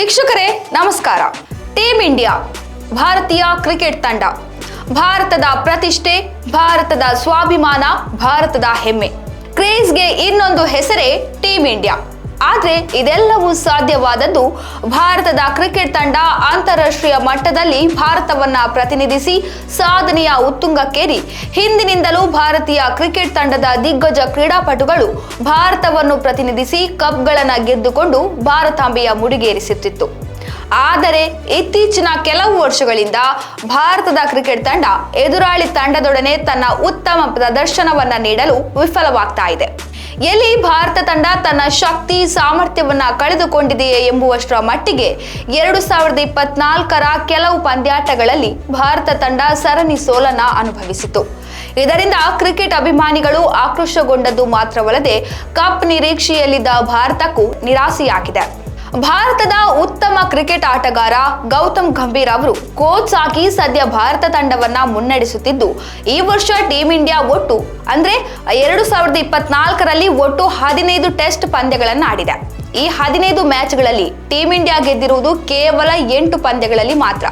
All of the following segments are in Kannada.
ವೀಕ್ಷಕರೇ, ನಮಸ್ಕಾರ. ಟೀಮ್ ಇಂಡಿಯಾ, ಭಾರತೀಯ ಕ್ರಿಕೆಟ್ ತಂಡ. ಭಾರತದ ಪ್ರತಿಷ್ಠೆ, ಭಾರತದ ಸ್ವಾಭಿಮಾನ, ಭಾರತದ ಹೆಮ್ಮೆ. ಕ್ರೇಜ್ಗೆ ಇನ್ನೊಂದು ಹೆಸರೇ ಟೀಮ್ ಇಂಡಿಯಾ. ಆದ್ರೆ ಇದೆಲ್ಲವೂ ಸಾಧ್ಯವಾದದ್ದು ಭಾರತದ ಕ್ರಿಕೆಟ್ ತಂಡ ಅಂತಾರಾಷ್ಟ್ರೀಯ ಮಟ್ಟದಲ್ಲಿ ಭಾರತವನ್ನ ಪ್ರತಿನಿಧಿಸಿ ಸಾಧನೆಯ ಉತ್ತುಂಗಕ್ಕೇರಿ. ಹಿಂದಿನಿಂದಲೂ ಭಾರತೀಯ ಕ್ರಿಕೆಟ್ ತಂಡದ ದಿಗ್ಗಜ ಕ್ರೀಡಾಪಟುಗಳು ಭಾರತವನ್ನು ಪ್ರತಿನಿಧಿಸಿ ಕಪ್ಗಳನ್ನು ಗೆದ್ದುಕೊಂಡು ಭಾರತಾಂಬೆಯ ಮುಡಿಗೇರಿಸುತ್ತಿತ್ತು. ಆದರೆ ಇತ್ತೀಚಿನ ಕೆಲವು ವರ್ಷಗಳಿಂದ ಭಾರತದ ಕ್ರಿಕೆಟ್ ತಂಡ ಎದುರಾಳಿ ತಂಡದೊಡನೆ ತನ್ನ ಉತ್ತಮ ಪ್ರದರ್ಶನವನ್ನ ನೀಡಲು ವಿಫಲವಾಗ್ತಾ ಇದೆ. ಎಲ್ಲಿ ಭಾರತ ತಂಡ ತನ್ನ ಶಕ್ತಿ ಸಾಮರ್ಥ್ಯವನ್ನ ಕಳೆದುಕೊಂಡಿದೆಯೇ ಎಂಬುವಷ್ಟರ ಮಟ್ಟಿಗೆ ಎರಡು ಸಾವಿರದ ಇಪ್ಪತ್ನಾಲ್ಕರ ಕೆಲವು ಪಂದ್ಯಾಟಗಳಲ್ಲಿ ಭಾರತ ತಂಡ ಸರಣಿ ಸೋಲನ ಅನುಭವಿಸಿತು. ಇದರಿಂದ ಕ್ರಿಕೆಟ್ ಅಭಿಮಾನಿಗಳು ಆಕ್ರೋಶಗೊಂಡದ್ದು ಮಾತ್ರವಲ್ಲದೆ, ಕಪ್ ನಿರೀಕ್ಷೆಯಲ್ಲಿದ್ದ ಭಾರತಕ್ಕೂ ನಿರಾಸೆಯಾಗಿದೆ. ಭಾರತದ ಉತ್ತಮ ಕ್ರಿಕೆಟ್ ಆಟಗಾರ ಗೌತಮ್ ಗಂಭೀರ್ ಅವರು ಕೋಚ್ ಆಗಿ ಸದ್ಯ ಭಾರತ ತಂಡವನ್ನ ಮುನ್ನಡೆಸುತ್ತಿದ್ದು, ಈ ವರ್ಷ ಟೀಂ ಇಂಡಿಯಾ ಒಟ್ಟು, ಅಂದ್ರೆ ಎರಡು ಸಾವಿರದ ಇಪ್ಪತ್ನಾಲ್ಕರಲ್ಲಿ ಒಟ್ಟು ಹದಿನೈದು ಟೆಸ್ಟ್ ಪಂದ್ಯಗಳನ್ನು ಆಡಿದೆ. ಈ ಹದಿನೈದು ಮ್ಯಾಚ್ಗಳಲ್ಲಿ ಟೀಂ ಇಂಡಿಯಾ ಗೆದ್ದಿರುವುದು ಕೇವಲ ಎಂಟು ಪಂದ್ಯಗಳಲ್ಲಿ ಮಾತ್ರ.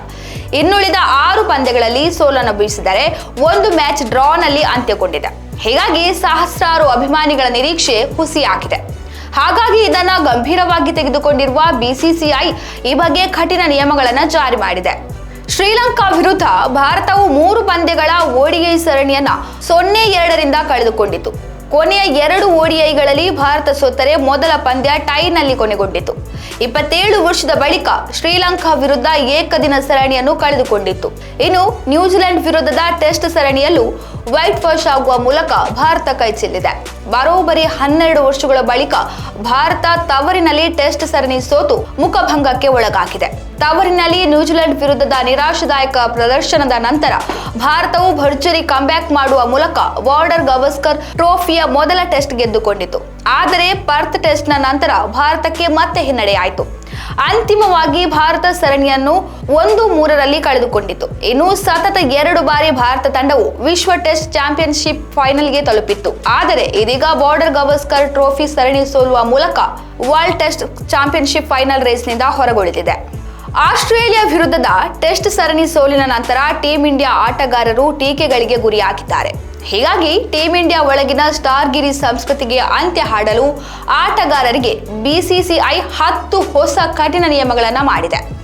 ಇನ್ನುಳಿದ ಆರು ಪಂದ್ಯಗಳಲ್ಲಿ ಸೋಲನ್ನು ಬೀಸಿದರೆ ಒಂದು ಮ್ಯಾಚ್ ಡ್ರಾನಲ್ಲಿ ಅಂತ್ಯಗೊಂಡಿದೆ. ಹೀಗಾಗಿ ಸಹಸ್ರಾರು ಅಭಿಮಾನಿಗಳ ನಿರೀಕ್ಷೆ ಹುಸಿಯಾಗಿದೆ ಹಾಗಾಗಿ ಇದನ್ನ ಗಂಭೀರವಾಗಿ ತೆಗೆದುಕೊಂಡಿರುವ ಬಿಸಿಸಿಐ ಈ ಬಗ್ಗೆ ಕಠಿಣ ನಿಯಮಗಳನ್ನು ಜಾರಿ ಮಾಡಿದೆ. ಶ್ರೀಲಂಕಾ ವಿರುದ್ಧ ಭಾರತವು ಮೂರು ಪಂದ್ಯಗಳ ಓಡಿಐ ಸರಣಿಯನ್ನ ಸೊನ್ನೆ ಎರಡರಿಂದ ಕಳೆದುಕೊಂಡಿತು. ಕೊನೆಯ ಎರಡು ಓಡಿಐಗಳಲ್ಲಿ ಭಾರತ ಸೋತರೆ ಮೊದಲ ಪಂದ್ಯ ಟೈನಲ್ಲಿ ಕೊನೆಗೊಂಡಿತು. ಇಪ್ಪತ್ತೇಳು ವರ್ಷದ ಬಳಿಕ ಶ್ರೀಲಂಕಾ ವಿರುದ್ಧ ಏಕದಿನ ಸರಣಿಯನ್ನು ಕಳೆದುಕೊಂಡಿತ್ತು. ಇನ್ನು ನ್ಯೂಜಿಲೆಂಡ್ ವಿರುದ್ಧದ ಟೆಸ್ಟ್ ಸರಣಿಯಲ್ಲೂ ವೈಟ್ ವಾಶ್ ಆಗುವ ಮೂಲಕ ಭಾರತ ಕೈಚೆಲ್ಲಿದೆ ಬರೋಬ್ಬರಿ ಹನ್ನೆರಡು ವರ್ಷಗಳ ಬಳಿಕ ಭಾರತ ತವರಿನಲ್ಲಿ ಟೆಸ್ಟ್ ಸರಣಿ ಸೋತು ಮುಖಭಂಗಕ್ಕೆ ಒಳಗಾಗಿದೆ. ತವರಿನಲ್ಲಿ ನ್ಯೂಜಿಲೆಂಡ್ ವಿರುದ್ಧದ ನಿರಾಶಾದಾಯಕ ಪ್ರದರ್ಶನದ ನಂತರ ಭಾರತವು ಭರ್ಜರಿ ಕಂಬ್ಯಾಕ್ ಮಾಡುವ ಮೂಲಕ ವಾರ್ಡರ್ ಗವಸ್ಕರ್ ಟ್ರೋಫಿಯ ಮೊದಲ ಟೆಸ್ಟ್ ಗೆದ್ದುಕೊಂಡಿತು. ಆದರೆ ಪರ್ತ್ ಟೆಸ್ಟ್ನ ನಂತರ ಭಾರತಕ್ಕೆ ಮತ್ತೆ ಹಿನ್ನಡೆಯಾಯಿತು. ಅಂತಿಮವಾಗಿ ಭಾರತ ಸರಣಿಯನ್ನು ಒಂದು ಮೂರರಲ್ಲಿ ಕಳೆದುಕೊಂಡಿತು. ಇನ್ನು ಸತತ ಎರಡು ಬಾರಿ ಭಾರತ ತಂಡವು ವಿಶ್ವ ಟೆಸ್ಟ್ ಚಾಂಪಿಯನ್ಶಿಪ್ ಫೈನಲ್ಗೆ ತಲುಪಿತ್ತು. ಆದರೆ ಇದೀಗ ಬಾರ್ಡರ್ ಗವಸ್ಕರ್ ಟ್ರೋಫಿ ಸರಣಿ ಸೋಲುವ ಮೂಲಕ ವರ್ಲ್ಡ್ ಟೆಸ್ಟ್ ಚಾಂಪಿಯನ್ಶಿಪ್ ಫೈನಲ್ ರೇಸ್ನಿಂದ ಹೊರಗುಳಿದಿದೆ. ಆಸ್ಟ್ರೇಲಿಯಾ ವಿರುದ್ಧದ ಟೆಸ್ಟ್ ಸರಣಿ ಸೋಲಿನ ನಂತರ ಟೀಂ ಇಂಡಿಯಾ ಆಟಗಾರರು ಟೀಕೆಗಳಿಗೆ ಗುರಿಯಾಗಿದ್ದಾರೆ. ಹೀಗಾಗಿ ಟೀಂ ಇಂಡಿಯಾ ಒಳಗಿನ ಸ್ಟಾರ್ಗಿರಿ ಸಂಸ್ಕೃತಿಗೆ ಅಂತ್ಯ ಹಾಡಲು ಆಟಗಾರರಿಗೆ ಬಿಸಿಸಿಐ ಹತ್ತು ಹೊಸ ಕಠಿಣ ನಿಯಮಗಳನ್ನು ಮಾಡಿದೆ.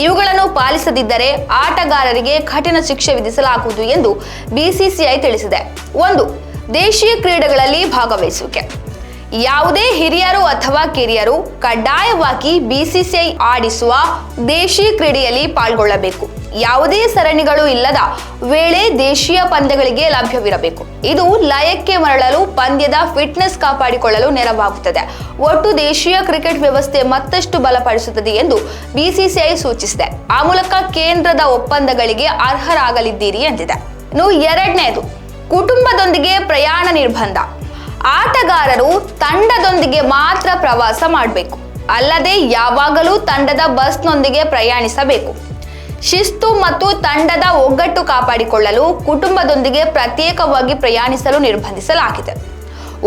ಇವುಗಳನ್ನು ಪಾಲಿಸದಿದ್ದರೆ ಆಟಗಾರರಿಗೆ ಕಠಿಣ ಶಿಕ್ಷೆ ವಿಧಿಸಲಾಗುವುದು ಎಂದು ಬಿಸಿಸಿಐ ತಿಳಿಸಿದೆ. ಒಂದು, ದೇಶೀಯ ಕ್ರೀಡೆಗಳಲ್ಲಿ ಭಾಗವಹಿಸುವಿಕೆ. ಯಾವುದೇ ಹಿರಿಯರು ಅಥವಾ ಕಿರಿಯರು ಕಡ್ಡಾಯವಾಗಿ ಬಿಸಿಸಿಐ ಆಡಿಸುವ ದೇಶೀಯ ಕ್ರೀಡೆಯಲ್ಲಿ ಪಾಲ್ಗೊಳ್ಳಬೇಕು. ಯಾವುದೇ ಸರಣಿಗಳು ಇಲ್ಲದ ವೇಳೆ ದೇಶೀಯ ಪಂದ್ಯಗಳಿಗೆ ಲಭ್ಯವಿರಬೇಕು. ಇದು ಲಯಕ್ಕೆ ಮರಳಲು, ಪಂದ್ಯದ ಫಿಟ್ನೆಸ್ ಕಾಪಾಡಿಕೊಳ್ಳಲು ನೆರವಾಗುತ್ತದೆ. ಒಟ್ಟು ದೇಶೀಯ ಕ್ರಿಕೆಟ್ ವ್ಯವಸ್ಥೆ ಮತ್ತಷ್ಟು ಬಲಪಡಿಸುತ್ತದೆ ಎಂದು ಬಿಸಿಸಿಐ ಸೂಚಿಸಿದೆ. ಆ ಮೂಲಕ ಕೇಂದ್ರದ ಒಪ್ಪಂದಗಳಿಗೆ ಅರ್ಹರಾಗಲಿದ್ದೀರಿ ಎಂದಿದೆ. ಇನ್ನು ಎರಡನೇದು, ಕುಟುಂಬದೊಂದಿಗೆ ಪ್ರಯಾಣ ನಿರ್ಬಂಧ. ಆಟಗಾರರು ತಂಡದೊಂದಿಗೆ ಮಾತ್ರ ಪ್ರವಾಸ ಮಾಡಬೇಕು. ಅಲ್ಲದೆ ಯಾವಾಗಲೂ ತಂಡದ ಬಸ್ನೊಂದಿಗೆ ಪ್ರಯಾಣಿಸಬೇಕು. ಶಿಸ್ತು ಮತ್ತು ತಂಡದ ಒಗ್ಗಟ್ಟು ಕಾಪಾಡಿಕೊಳ್ಳಲು ಕುಟುಂಬದೊಂದಿಗೆ ಪ್ರತ್ಯೇಕವಾಗಿ ಪ್ರಯಾಣಿಸಲು ನಿರ್ಬಂಧಿಸಲಾಗಿದೆ.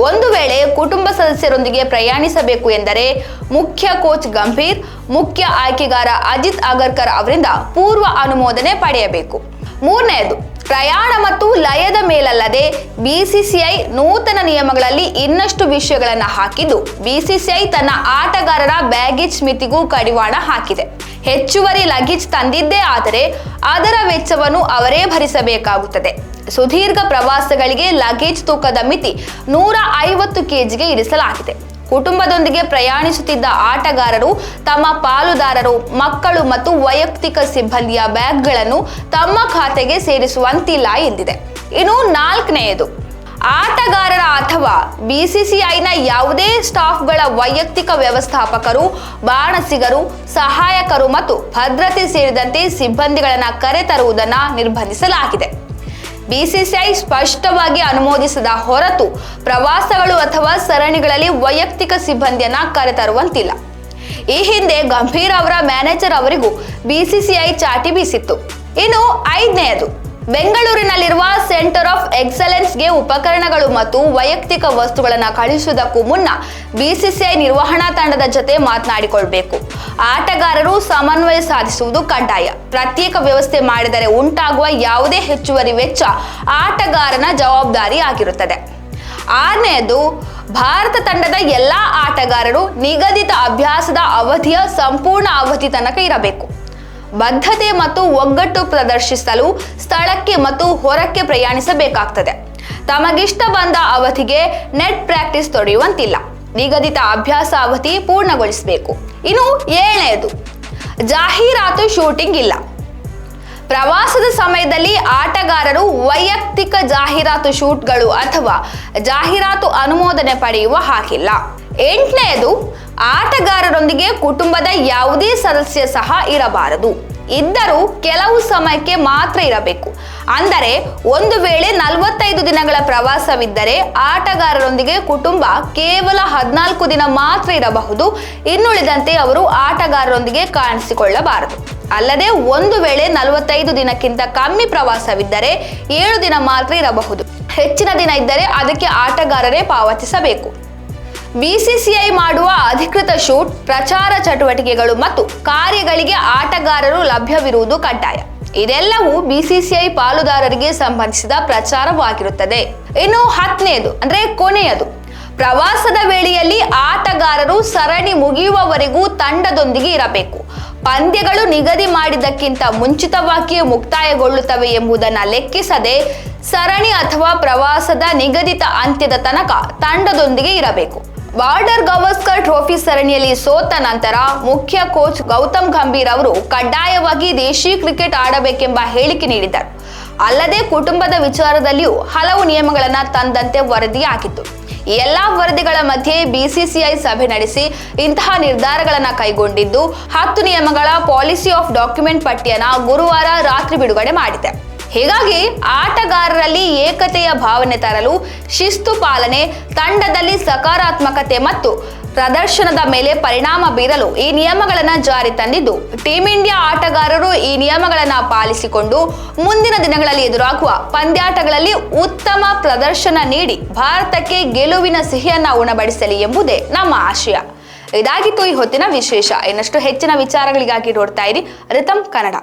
ಒಂದು ವೇಳೆ ಕುಟುಂಬ ಸದಸ್ಯರೊಂದಿಗೆ ಪ್ರಯಾಣಿಸಬೇಕು ಎಂದರೆ ಮುಖ್ಯ ಕೋಚ್ ಗಂಭೀರ್, ಮುಖ್ಯ ಆಯ್ಕೆಗಾರ ಅಜಿತ್ ಅಗರ್ಕರ್ ಅವರಿಂದ ಪೂರ್ವ ಅನುಮೋದನೆ ಪಡೆಯಬೇಕು. ಮೂರನೆಯದು ಪ್ರಯಾಣ ಮತ್ತು ಲಯದ ಮೇಲಲ್ಲದೆ ಬಿಸಿಸಿಐ ನೂತನ ನಿಯಮಗಳಲ್ಲಿ ಇನ್ನಷ್ಟು ವಿಷಯಗಳನ್ನು ಹಾಕಿದ್ದು, ಬಿಸಿಸಿಐ ತನ್ನ ಆಟಗಾರರ ಬ್ಯಾಗೇಜ್ ಮಿತಿಗೂ ಕಡಿವಾಣ ಹಾಕಿದೆ. ಹೆಚ್ಚುವರಿ ಲಗೇಜ್ ತಂದಿದ್ದೇ ಆದರೆ ಅದರ ವೆಚ್ಚವನ್ನು ಅವರೇ ಭರಿಸಬೇಕಾಗುತ್ತದೆ. ಸುದೀರ್ಘ ಪ್ರವಾಸಗಳಿಗೆ ಲಗೇಜ್ ತೂಕದ ಮಿತಿ ನೂರ ಐವತ್ತು ಕೆಜಿಗೆ ಇರಿಸಲಾಗಿದೆ. ಕುಟುಂಬದೊಂದಿಗೆ ಪ್ರಯಾಣಿಸುತ್ತಿದ್ದ ಆಟಗಾರರು, ತಮ್ಮ ಪಾಲುದಾರರು, ಮಕ್ಕಳು ಮತ್ತು ವೈಯಕ್ತಿಕ ಸಿಬ್ಬಂದಿಯ ಬ್ಯಾಗ್ಗಳನ್ನು ತಮ್ಮ ಖಾತೆಗೆ ಸೇರಿಸುವಂತಿಲ್ಲ ಎಂದಿದೆ. ಇನ್ನು ನಾಲ್ಕನೆಯದು, ಆಟಗಾರರ ಅಥವಾ ಬಿಸಿಸಿಐನ ಯಾವುದೇ ಸ್ಟಾಫ್ಗಳ ವೈಯಕ್ತಿಕ ವ್ಯವಸ್ಥಾಪಕರು, ಬಾಣಸಿಗರು, ಸಹಾಯಕರು ಮತ್ತು ಭದ್ರತೆ ಸೇರಿದಂತೆ ಸಿಬ್ಬಂದಿಗಳನ್ನು ಕರೆತರುವುದನ್ನು ನಿರ್ಬಂಧಿಸಲಾಗಿದೆ. ಬಿಸಿಸಿಐ ಸ್ಪಷ್ಟವಾಗಿ ಅನುಮೋದಿಸದ ಹೊರತು ಪ್ರವಾಸಗಳು ಅಥವಾ ಸರಣಿಗಳಲ್ಲಿ ವೈಯಕ್ತಿಕ ಸಿಬ್ಬಂದಿಯನ್ನ ಕರೆತರುವಂತಿಲ್ಲ. ಈ ಹಿಂದೆ ಗಂಭೀರ್ ಅವರ ಮ್ಯಾನೇಜರ್ ಅವರಿಗೂ ಬಿಸಿಸಿಐ ಚಾಟಿ ಬೀಸಿತ್ತು. ಇನ್ನು ಐದನೆಯದು, ಬೆಂಗಳೂರಿನಲ್ಲಿರುವ ಸೆಂಟರ್ ಆಫ್ ಎಕ್ಸಲೆನ್ಸ್ಗೆ ಉಪಕರಣಗಳು ಮತ್ತು ವೈಯಕ್ತಿಕ ವಸ್ತುಗಳನ್ನು ಕಳುಹಿಸುವುದಕ್ಕೂ ಮುನ್ನ ಬಿಸಿಸಿಐ ನಿರ್ವಹಣಾ ತಂಡದ ಜೊತೆ ಮಾತನಾಡಿಕೊಳ್ಬೇಕು. ಆಟಗಾರರು ಸಮನ್ವಯ ಸಾಧಿಸುವುದು ಕಡ್ಡಾಯ. ಪ್ರತ್ಯೇಕ ವ್ಯವಸ್ಥೆ ಮಾಡಿದರೆ ಉಂಟಾಗುವ ಯಾವುದೇ ಹೆಚ್ಚುವರಿ ವೆಚ್ಚ ಆಟಗಾರನ ಜವಾಬ್ದಾರಿ ಆಗಿರುತ್ತದೆ. ಆರನೆಯದು, ಭಾರತ ತಂಡದ ಎಲ್ಲಾ ಆಟಗಾರರು ನಿಗದಿತ ಅಭ್ಯಾಸದ ಅವಧಿಯ ಸಂಪೂರ್ಣ ಅವಧಿ ತನಕ ಇರಬೇಕು. ಬದ್ಧತೆ ಮತ್ತು ಒಗ್ಗಟ್ಟು ಪ್ರದರ್ಶಿಸಲು ಸ್ಥಳಕ್ಕೆ ಮತ್ತು ಹೊರಕ್ಕೆ ಪ್ರಯಾಣಿಸಬೇಕಾಗ್ತದೆ. ತಮಗಿಷ್ಟ ಬಂದ ಅವಧಿಗೆ ನೆಟ್ ಪ್ರಾಕ್ಟೀಸ್ ತೊಡೆಯುವಂತಿಲ್ಲ. ನಿಗದಿತ ಅಭ್ಯಾಸ ಅವಧಿ ಪೂರ್ಣಗೊಳಿಸಬೇಕು. ಇನ್ನು ಏಳನೆಯದು ಜಾಹೀರಾತು ಶೂಟಿಂಗ್ ಇಲ್ಲ. ಪ್ರವಾಸದ ಸಮಯದಲ್ಲಿ ಆಟಗಾರರು ವೈಯಕ್ತಿಕ ಜಾಹೀರಾತು ಶೂಟ್ಗಳು ಅಥವಾ ಜಾಹೀರಾತು ಅನುಮೋದನೆ ಪಡೆಯುವ ಹಾಗಿಲ್ಲ. ಎಂಟನೆಯದು ಆಟಗಾರರೊಂದಿಗೆ ಕುಟುಂಬದ ಯಾವುದೇ ಸದಸ್ಯ ಸಹ ಇರಬಾರದು. ಇದ್ದರೂ ಕೆಲವು ಸಮಯಕ್ಕೆ ಮಾತ್ರ ಇರಬೇಕು. ಅಂದರೆ ಒಂದು ವೇಳೆ ನಲವತ್ತೈದು ದಿನಗಳ ಪ್ರವಾಸವಿದ್ದರೆ ಆಟಗಾರರೊಂದಿಗೆ ಕುಟುಂಬ ಕೇವಲ ಹದಿನಾಲ್ಕು ದಿನ ಮಾತ್ರ ಇರಬಹುದು. ಇನ್ನುಳಿದಂತೆ ಅವರು ಆಟಗಾರರೊಂದಿಗೆ ಕಾಣಿಸಿಕೊಳ್ಳಬಾರದು. ಅಲ್ಲದೆ ಒಂದು ವೇಳೆ ನಲವತ್ತೈದು ದಿನಕ್ಕಿಂತ ಕಮ್ಮಿ ಪ್ರವಾಸವಿದ್ದರೆ ಏಳು ದಿನ ಮಾತ್ರ ಇರಬಹುದು. ಹೆಚ್ಚಿನ ದಿನ ಇದ್ದರೆ ಅದಕ್ಕೆ ಆಟಗಾರರೇ ಪಾವತಿಸಬೇಕು. ಬಿಸಿಸಿಐ ಮಾಡುವ ಅಧಿಕೃತ ಶೂಟ್, ಪ್ರಚಾರ ಚಟುವಟಿಕೆಗಳು ಮತ್ತು ಕಾರ್ಯಗಳಿಗೆ ಆಟಗಾರರು ಲಭ್ಯವಿರುವುದು ಕಡ್ಡಾಯ. ಇದೆಲ್ಲವೂ ಬಿಸಿಸಿಐ ಪಾಲುದಾರರಿಗೆ ಸಂಬಂಧಿಸಿದ ಪ್ರಚಾರವಾಗಿರುತ್ತದೆ. ಇನ್ನು ಹತ್ತನೆಯದು ಅಂದ್ರೆ ಕೊನೆಯದು. ಪ್ರವಾಸದ ವೇಳೆಯಲ್ಲಿ ಆಟಗಾರರು ಸರಣಿ ಮುಗಿಯುವವರೆಗೂ ತಂಡದೊಂದಿಗೆ ಇರಬೇಕು. ಪಂದ್ಯಗಳು ನಿಗದಿ ಮಾಡಿದ್ದಕ್ಕಿಂತ ಮುಂಚಿತವಾಗಿಯೇ ಮುಕ್ತಾಯಗೊಳ್ಳುತ್ತವೆ ಎಂಬುದನ್ನು ಲೆಕ್ಕಿಸದೆ ಸರಣಿ ಅಥವಾ ಪ್ರವಾಸದ ನಿಗದಿತ ಅಂತ್ಯದ ತನಕ ತಂಡದೊಂದಿಗೆ ಇರಬೇಕು. ಬಾರ್ಡರ್ ಗವಸ್ಕರ್ ಟ್ರೋಫಿ ಸರಣಿಯಲ್ಲಿ ಸೋತ ನಂತರ ಮುಖ್ಯ ಕೋಚ್ ಗೌತಮ್ ಗಂಭೀರ್ ಅವರು ಕಡ್ಡಾಯವಾಗಿ ದೇಶಿ ಕ್ರಿಕೆಟ್ ಆಡಬೇಕೆಂಬ ಹೇಳಿಕೆ ನೀಡಿದ್ದರು. ಅಲ್ಲದೆ ಕುಟುಂಬದ ವಿಚಾರದಲ್ಲಿಯೂ ಹಲವು ನಿಯಮಗಳನ್ನು ತಂದಂತೆ ವರದಿಯಾಗಿತ್ತು. ಈ ಎಲ್ಲಾ ವರದಿಗಳ ಮಧ್ಯೆ ಬಿಸಿಸಿಐ ಸಭೆ ನಡೆಸಿ ಇಂತಹ ನಿರ್ಧಾರಗಳನ್ನು ಕೈಗೊಂಡಿದ್ದು ಹತ್ತು ನಿಯಮಗಳ ಪಾಲಿಸಿ ಆಫ್ ಡಾಕ್ಯುಮೆಂಟ್ ಪಟ್ಟಿಯನ್ನ ಗುರುವಾರ ರಾತ್ರಿ ಬಿಡುಗಡೆ ಮಾಡಿದೆ. ಹೀಗಾಗಿ ಆಟಗಾರರಲ್ಲಿ ಏಕತೆಯ ಭಾವನೆ ತರಲು ಶಿಸ್ತು ಪಾಲನೆ, ತಂಡದಲ್ಲಿ ಸಕಾರಾತ್ಮಕತೆ ಮತ್ತು ಪ್ರದರ್ಶನದ ಮೇಲೆ ಪರಿಣಾಮ ಬೀರಲು ಈ ನಿಯಮಗಳನ್ನು ಜಾರಿ ತಂದಿದ್ದು. ಟೀಂ ಇಂಡಿಯಾ ಆಟಗಾರರು ಈ ನಿಯಮಗಳನ್ನು ಪಾಲಿಸಿಕೊಂಡು ಮುಂದಿನ ದಿನಗಳಲ್ಲಿ ಎದುರಾಗುವ ಪಂದ್ಯಾಟಗಳಲ್ಲಿ ಉತ್ತಮ ಪ್ರದರ್ಶನ ನೀಡಿ ಭಾರತಕ್ಕೆ ಗೆಲುವಿನ ಸಿಹಿಯನ್ನ ಉಣಬಡಿಸಲಿ ಎಂಬುದೇ ನಮ್ಮ ಆಶಯ. ಇದಾಗಿತ್ತು ಈ ಹೊತ್ತಿನ ವಿಶೇಷ. ಇನ್ನಷ್ಟು ಹೆಚ್ಚಿನ ವಿಚಾರಗಳಿಗಾಗಿ ನೋಡ್ತಾ ಇರಿ. ರಿತಮ್ ಕನ್ನಡ.